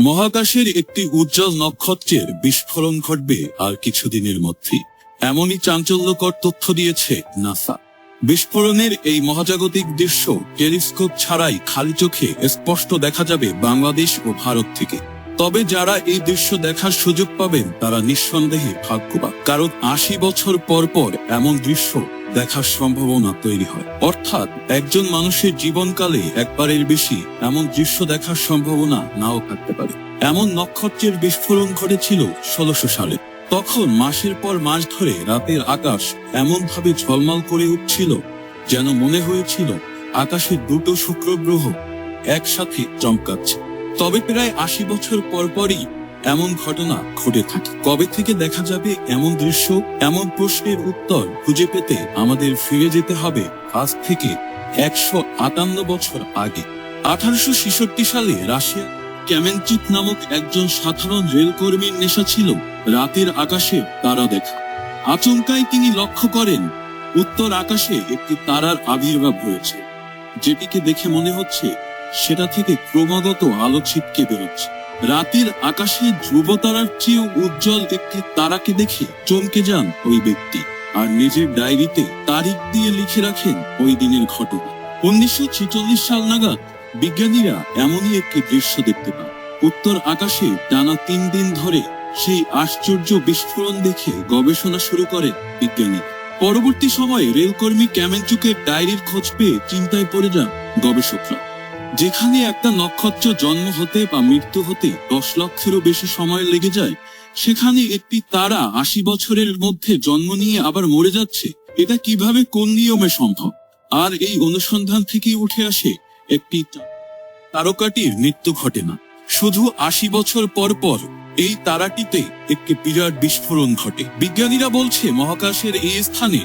মহাকাশের একটি উজ্জ্বল নক্ষত্রের বিস্ফোরণ ঘটবে আর কিছুদিনের মধ্যে এমনই চাঞ্চল্যকর তথ্য দিয়েছে নাসা। বিস্ফোরণের এই মহাজাগতিক দৃশ্য টেলিস্কোপ ছাড়াই খালি চোখে স্পষ্ট দেখা যাবে বাংলাদেশ ও ভারত থেকে। তবে যারা এই দৃশ্য দেখার সুযোগ পাবেন, তারা নিঃসন্দেহে ভাগ্যবান। কারণ আশি বছর পর পর এমন দৃশ্য দেখার সম্ভাবনা তৈরি হয়। অর্থাৎ একজন মানুষের জীবনকালে একবারের বেশি এমন দৃশ্য দেখার সম্ভাবনা নাও থাকতে পারে। এমন নক্ষত্রের বিস্ফোরণ ঘটেছিল ষোলশো সালে। তখন মাসের পর মাস ধরে রাতের আকাশ এমন ভাবে ঝলমল করে উঠছিল যেন মনে হয়েছিল আকাশের দুটো শুক্র গ্রহ একসাথে চমকাচ্ছে। তবে প্রায় আশি বছর পর পরই এমন ঘটনা ঘটে থাকে। কবে থেকে দেখা যাবে এমন দৃশ্য, এমন প্রশ্নের উত্তর খুঁজে পেতে আমাদের ফিরে যেতে হবে আজ থেকে একশো আটান্ন বছর আগে। আঠারোশো ছেষট্টি সালে রাশিয়া ক্যামেনচুক নামক একজন সাধারণ রেলকর্মীর নেশা ছিল রাতের আকাশে তারা দেখা। আচমকাই তিনি লক্ষ্য করেন, উত্তর আকাশে একটি তারার আবির্ভাব হয়েছে, যেটিকে দেখে মনে হচ্ছে সেটা থেকে ক্রমাগত আলো ছিটকে বেরোচ্ছে। রাতের আকাশে ধ্রুব তারার চেয়েও উজ্জ্বল একটি তারাকে দেখে চমকে যান ওই ব্যক্তি। আর নিজের ডায়েরিতে তারিখ দিয়ে লিখে রাখেন ওই দিনের ঘটনা। উনিশশো ছেচল্লিশ সাল নাগাদ বিজ্ঞানীরা এমনই একটি দৃশ্য দেখতে পান। উত্তর আকাশে টানা তিন দিন ধরে সেই আশ্চর্য বিস্ফোরণ দেখে গবেষণা শুরু করে বিজ্ঞানী পরবর্তী সময়ে রেলকর্মী ক্যামেনচুকের ডায়েরির খোঁজ পেয়ে চিন্তায় পড়ে যান গবেষকরা। যেখানে একটা নক্ষত্র জন্ম হতে বা মৃত্যু হতে দশ লক্ষেরও বেশি সময় লেগে যায়, সেখানে একটি তারা আশি বছরের মধ্যে জন্ম নিয়ে আবার মরে যাচ্ছে, এটা কীভাবে কোন নিয়মে সম্ভব? আর এই অনুসন্ধান থেকেই উঠে আসে একটি তারকাটির মৃত্যু ঘটে না শুধু আশি বছর পর পর এই তারাটিতে একটি বিরাট বিস্ফোরণ ঘটে। বিজ্ঞানীরা বলছে মহাকাশের এই স্থানে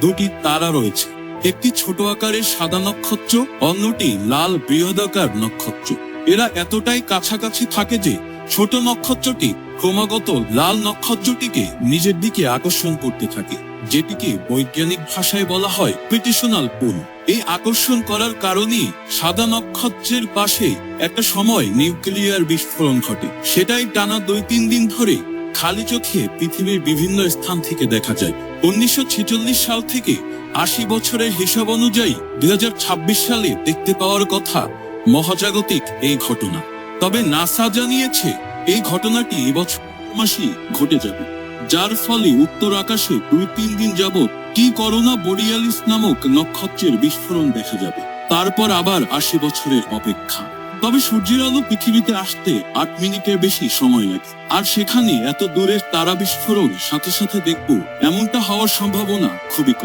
দুটি তারা রয়েছে। একটি ছোট আকারের সাদা নক্ষত্র, অন্যটি লাল বৃহদাকার নক্ষত্র। এরা এতটাই কাছাকাছি থাকে যে ছোট নক্ষত্রটি ক্রমাগত লাল নক্ষত্রটিকে নিজের দিকে আকর্ষণ করতে থাকে, যেটিকে বৈজ্ঞানিক ভাষায় বলা হয় পিটিশনাল পুল। এই আকর্ষণ করার কারণেই সাদা নক্ষত্রের পাশে একটা সময় নিউক্লিয়ার বিস্ফোরণ ঘটে। সেটাই টানা দুই তিন দিন ধরে খালি চোখে পৃথিবীর বিভিন্ন স্থান থেকে দেখা যায়। উনিশশো ছেচল্লিশ সাল থেকে আশি বছরের হিসাব অনুযায়ী দুই হাজার ছাব্বিশ সালে দেখতে পাওয়ার কথা মহাজাগতিক এই ঘটনা। তবে নাসা জানিয়েছে এই ঘটনাটি এবছর মাসেই ঘটে যাবে, যার ফলে উত্তর আকাশে দুই তিন দিন যাবৎ কি করোনা বোরিয়ালিস নামক নক্ষত্রের বিস্ফোরণ দেখা যাবে। তারপর আবার আশি বছরের অপেক্ষা। তবে সূর্যের আলো পৃথিবীতে আসতে আট মিনিটের বেশি সময় লাগে। আর সেখানে এত দূরের তারা বিস্ফোরণ সাথে সাথে দেখব এমনটা হওয়ার সম্ভাবনা খুবই কম।